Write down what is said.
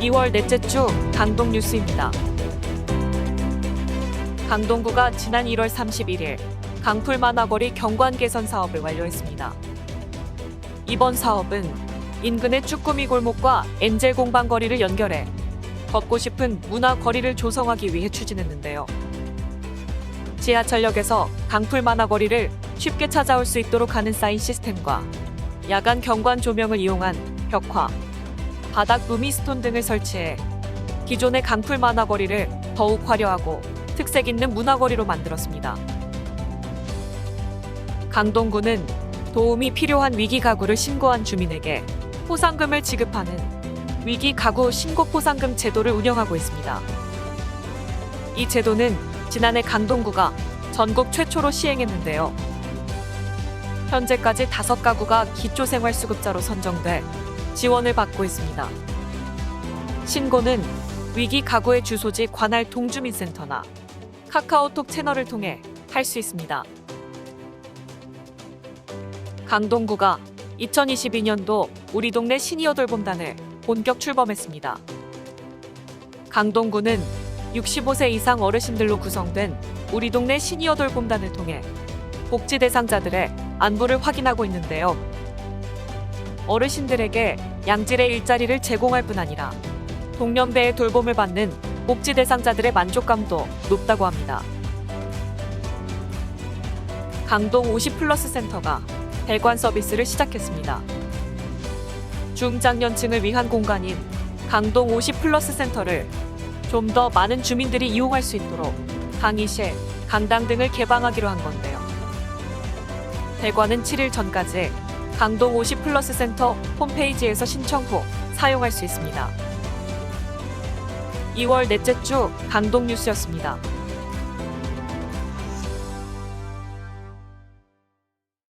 2월 넷째 주 강동 뉴스입니다. 강동구가 지난 1월 31일 강풀 만화거리 경관 개선 사업을 완료했습니다. 이번 사업은 인근의 쭈꾸미 골목과 엔젤 공방 거리를 연결해 걷고 싶은 문화 거리를 조성하기 위해 추진했는데요. 지하철역에서 강풀 만화 거리를 쉽게 찾아올 수 있도록 하는 사인 시스템과 야간 경관 조명을 이용한 벽화, 바닥 루미스톤 등을 설치해 기존의 강풀 만화 거리를 더욱 화려하고 특색 있는 문화 거리로 만들었습니다. 강동구는 도움이 필요한 위기 가구를 신고한 주민에게 포상금을 지급하는 위기 가구 신고 포상금 제도를 운영하고 있습니다. 이 제도는 지난해 강동구가 전국 최초로 시행했는데요. 현재까지 다섯 가구가 기초생활수급자로 선정돼 지원을 받고 있습니다. 신고는 위기 가구의 주소지 관할 동주민센터나 카카오톡 채널을 통해 할 수 있습니다. 강동구가 2022년도 우리 동네 시니어 돌봄단을 본격 출범했습니다. 강동구는 65세 이상 어르신들로 구성된 우리 동네 시니어 돌봄단을 통해 복지 대상자들의 안부를 확인하고 있는데요. 어르신들에게 양질의 일자리를 제공할 뿐 아니라 동년배의 돌봄을 받는 복지 대상자들의 만족감도 높다고 합니다. 강동 50 플러스 센터가 대관 서비스를 시작했습니다. 중장년층을 위한 공간인 강동 50 플러스 센터를 좀 더 많은 주민들이 이용할 수 있도록 강의실, 강당 등을 개방하기로 한 건데요. 대관은 7일 전까지 강동 50 플러스 센터 홈페이지에서 신청 후 사용할 수 있습니다. 2월 넷째 주 강동 뉴스였습니다.